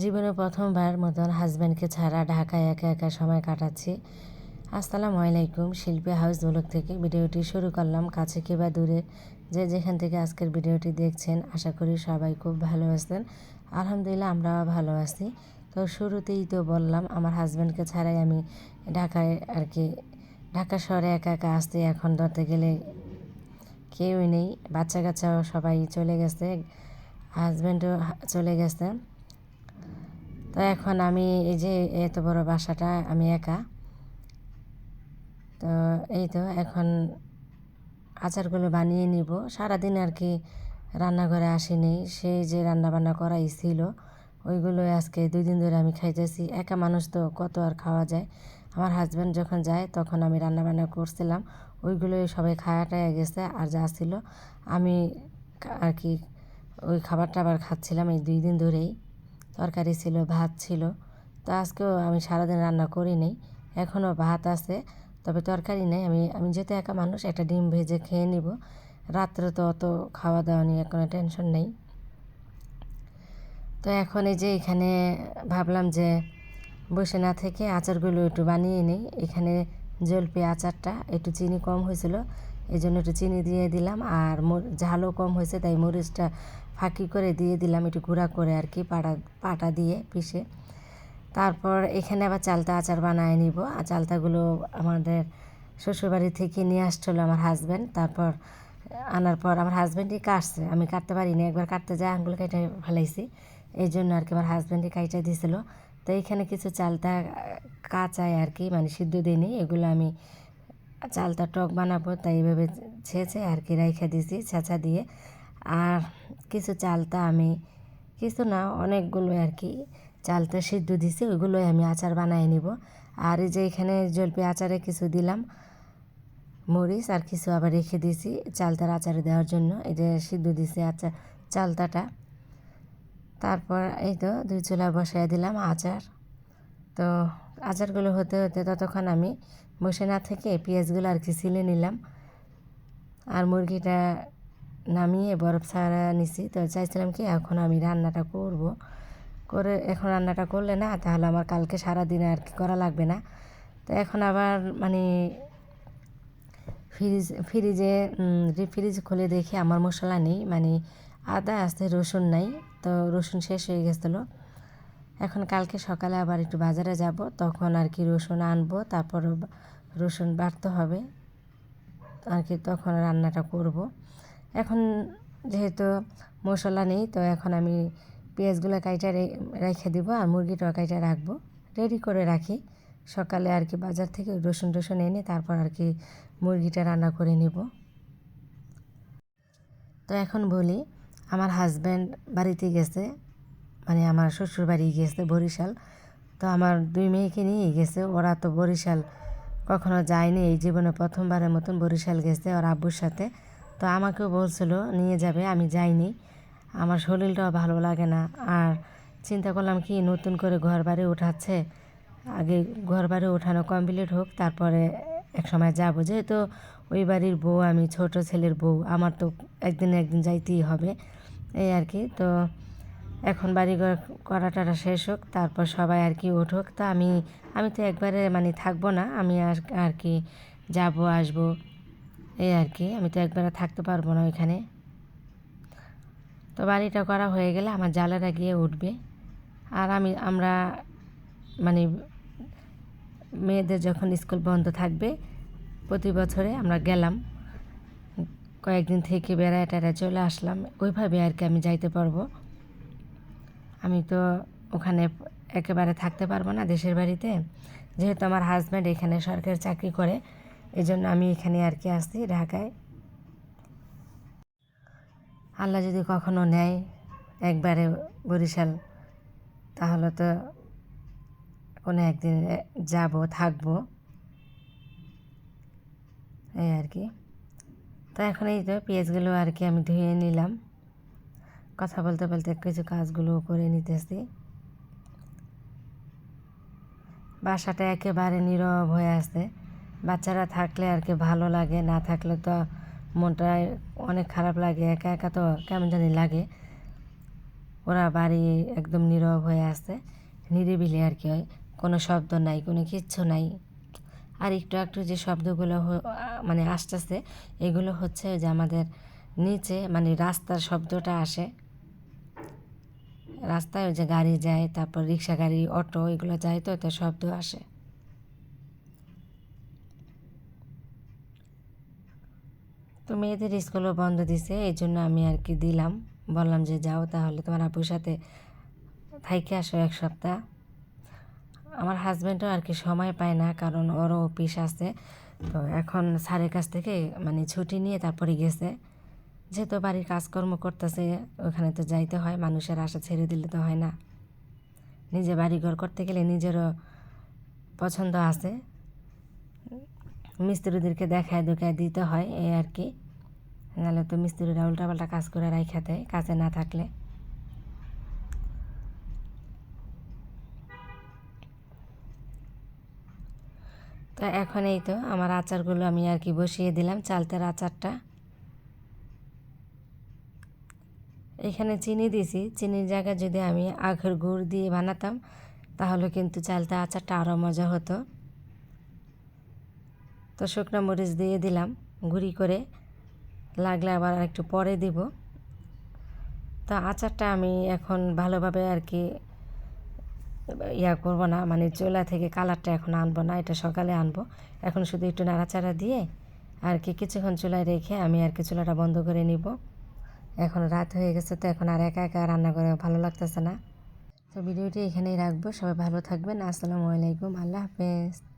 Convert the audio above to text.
জীবনে প্রথমবার মতন হাজব্যান্ডকে ছাড়া ঢাকায় একা একা সময় কাটাচ্ছি। আসসালামু আলাইকুম, শিল্পী হাউস ব্লগ থেকে ভিডিওটি শুরু করলাম। কাছে কিংবা দূরে যে যেখান থেকে আজকের ভিডিওটি দেখছেন, আশা করি সবাই খুব ভালো আছেন। আলহামদুলিল্লাহ, আমরাও ভালো আছি। তো শুরুতেই তো বললাম, আমার হাজব্যান্ডকে ছাড়াই আমি ঢাকায় আর কি, ঢাকা শহরে একা একা আসতে এখন ধরতে গেলে কেউই নেই বাচ্চা কাচ্চাও সবাই চলে গেছে হাজব্যান্ডও চলে গেছে। তো এখন আমি এই যে এত বড় বাসাটা, আমি একা। তো এই তো এখন আচারগুলো বানিয়ে নিব। সারাদিন আর কি রান্নাঘরে আসিনি। সেই যে রান্না বান্না করাই ছিল, ওইগুলো আজকে দুই দিন ধরে আমি খাইতেছি। একা মানুষ তো, কত আর খাওয়া যায়? আমার হাজব্যান্ড যখন যায়, তখন আমি রান্না বান্না করছিলাম। ওইগুলোই সবাই খাওয়া টায়া গেছে। আর যা ছিল, আমি আর কি ওই খাবারটা আবার খাচ্ছিলাম এই দুই দিন ধরেই। তরকারি ছিল, ভাত ছিল। তো আজকেও আমি সারাদিন রান্না করি নেই। এখনও ভাত আছে, তবে তরকারি নেই। আমি আমি যেহেতু একা মানুষ, একটা ডিম ভেজে খেয়ে নিব। রাত্রে তো অত খাওয়া দাওয়া নিয়ে কোনো টেনশন নেই। তো এখন এই যে এখানে ভাবলাম যে বসে না থেকে আচারগুলো একটু বানিয়ে নিই। এখানে জলপি আচারটা, একটু চিনি কম হয়েছিল এই জন্য একটু চিনি দিয়ে দিলাম। আর ঝালও কম হয়েছে, তাই মরিচটা ফাঁকি করে দিয়ে দিলাম, একটু গুঁড়া করে আর কি পাটা পাটা দিয়ে পিষে। তারপর এখানে আবার চালতা আচার বানায় নিব। আর চালতাগুলো আমাদের শ্বশুরবাড়ি থেকে নিয়ে আসছিল আমার হাজব্যান্ড তারপর আনার পর আমার হাজব্যান্ডই কাটছে। আমি কাটতে পারিনি একবার কাটতে যাই আঙুল কেটে ফেলাইছি। এই জন্য আর কি আমার হাজব্যান্ডই কাইটা দিয়েছিল তো এখানে কিছু চালতা কাঁচায় আর কি মানে সিদ্ধ দিইনি এগুলো আমি চালটা টক বানাবো, তাই এইভাবে ছেঁচে আর কি রাইখা দিয়েছি, ছেঁচা দিয়ে। আর কিছু চালটা আমি, কিছু না অনেকগুলো আর কি চালটা সিদ্ধ দিছি, ওইগুলোই আমি আচার বানিয়ে নিব। আর এই যে এখানে জলপি আচারে কিছু দিলাম, মরিচ আর কিছু আবার রেখে দিয়েছি চালতার আচারে দেওয়ার জন্য। এই যে সিদ্ধ দিছি আচার, চালতাটা। তারপর এই তো দুই চুলা বসাই দিলাম আচার। তো আচারগুলো হতে হতে ততক্ষণ আমি বসে না থেকে পেঁয়াজগুলো আর কি ছিলে নিলাম। আর মুরগিটা নামিয়ে বরফ ছাড়া নিছি। তো চাইছিলাম কি এখন আমি রান্নাটা করব। করে এখন রান্নাটা করলে না তাহলে আমার কালকে সারা দিনে আর কি করা লাগবে না। তো এখন আবার মানে ফ্রিজ, ফ্রিজে ফ্রিজ খুলে দেখি আমার মশলা নেই। মানে আদা আসতে রসুন নাই। তো রসুন শেষ হয়ে গেছিল। এখন কালকে সকালে আবার একটু বাজারে যাব। তখন আর কি রসুন আনব, তারপর রসুন বাড়তে হবে। আর কি তখন রান্নাটা করব। এখন যেহেতু মশলা নেই, তো এখন আমি পেঁয়াজগুলো কাইটা রেখে দিব আর মুরগিটাও কাইটা রাখব। রেডি করে রাখি। সকালে আর কি বাজার থেকে রসুন টসুন এনে তারপর আর কি মুরগিটা রান্না করে নেব। তো এখন বলি, আমার হাজব্যান্ড বাড়িতে গেছে মানে আমার শ্বশুর বাড়ি গেছে বরিশাল। তো আমার দুই মেয়েকে নিয়ে গেছে। ওরা তো বরিশাল কখনো যায়নি। এই জীবনে প্রথমবারের মতন বরিশাল গেছে ওর আব্বুর সাথে। তো আমাকেও বলছিল, নিয়ে যাবে, আমি যাইনি। আমার শরীরটাও ভালো লাগে না। আর চিন্তা করলাম কি, নতুন করে ঘর বাড়ি উঠাচ্ছে। আগে ঘর বাড়ি ওঠানো কমপ্লিট হোক, তারপরে এক সময় যাব। যেহেতু ওই বাড়ির বউ, আমি ছোট ছেলের বউ, আমার তো একদিন একদিন যাইতেই হবে। এই আর কি। তো এখন বাড়ি করা টারা শেষ হোক, তারপর সবাই আর কি উঠুক। তো আমি আমি তো একবারে মানে থাকব না, আমি আর আর কি যাব, আসব। এই আর কি, আমি তো একবারে থাকতে পারব না ওইখানে। তো বাড়িটা করা হয়ে গেলে আমার জালেরা গিয়ে উঠবে। আর আমি, আমরা মানে মেয়েদের যখন স্কুল বন্ধ থাকবে, প্রতি বছরে আমরা গেলাম। কয়েকদিন থেকে বেড়ায় টেড়ায় চলে আসলাম। ওইভাবে আর কি আমি যাইতে পারব। আমি তো ওখানে একেবারে থাকতে পারব না দেশের বাড়িতে। যেহেতু আমার হাজব্যান্ড এখানে সরকারি চাকরি করে এই জন্য আমি এখানে আর কি আসছি ঢাকায়। আল্লাহ যদি কখনো নেয় একবারে বরিশাল, তাহলে তো কোনো একদিন যাব, থাকব। এই আর কি। তো এখন এই তো পেঁয়াজগুলো আর কি আমি ধুয়ে নিলাম। কথা বলতে বলতে কিছু কাজগুলো করে নিতেছি। বাসাটা একেবারে নীরব হয়ে আছে। বাচ্চারা থাকলে আর কি ভালো লাগে, না থাকলে তো মনটা অনেক খারাপ লাগে, একা একা তো কেমন জানি লাগে। ওরা বাড়ি একদম নীরব হয়ে আছে, নিরিবিলি আর কি হয়, কোনো শব্দ নাই, কোনো কিচ্ছু নাই। আর একটু একটু যে শব্দগুলো মানে আসতেছে, এগুলো হচ্ছে যে আমাদের নিচে মানে রাস্তার শব্দটা আসে। রাস্তায় যে গাড়ি যায়, তারপর রিক্সা, গাড়ি, অটো, এগুলো যায় তো তো শব্দ আসে। তো মেয়েদের স্কুলও বন্ধ দিছে, এই জন্য আমি আর কি দিলাম। বললাম যে যাও তাহলে তোমার আপুর সাথে থাইকে আসো এক সপ্তাহ। আমার হাজব্যান্ডও আর কি সময় পায় না, কারণ ওরও অফিস আছে। তো এখন স্যারের কাছ থেকে মানে ছুটি নিয়ে তারপরে গেছে। যেহেতু বাড়ির কাজকর্ম করতেছে, ওখানে তো যাইতে হয়, মানুষের আশা ছেড়ে দিলে তো হয় না। নিজে বাড়িঘর করতে গেলে নিজেরও পছন্দ আছে। মিস্ত্রিদেরকে দেখায় দেখায় দিতে হয় এই আর কি। নাহলে তো মিস্ত্রিরা উল্টাপাল্টা কাজ করে রাইখা দেয়, কাজে না থাকলে। তো এখন এই তো আমার আচারগুলো আমি আর কি বসিয়ে দিলাম, চালতের আচারটা। এখানে চিনি দিয়েছি চিনির জায়গায় যদি আমি আখের গুড় দিয়ে বানাতাম, তাহলে কিন্তু চালতে আচারটা আরও মজা হতো। তো শুকনো মরিচ দিয়ে দিলাম, গুঁড়ি করে। লাগলে আবার একটু পরে দিব। তো আচারটা আমি এখন ভালোভাবে আর কি ইয়া করব না মানে চুলা থেকে কালারটা এখন আনব না, এটা সকালে আনব। এখন শুধু একটু নাড়াচাড়া দিয়ে আর কি কিছুক্ষণ চুলায় রেখে আমি আর কি চুলাটা বন্ধ করে নিব। এখন রাত হয়ে গেছে তো এখন আর একা একা রান্না করে ভালো লাগতেছে না। তো ভিডিওটি এখানেই রাখব, সবাই ভালো থাকবেন, আসসালামু আলাইকুম, আল্লাহ হাফেজ।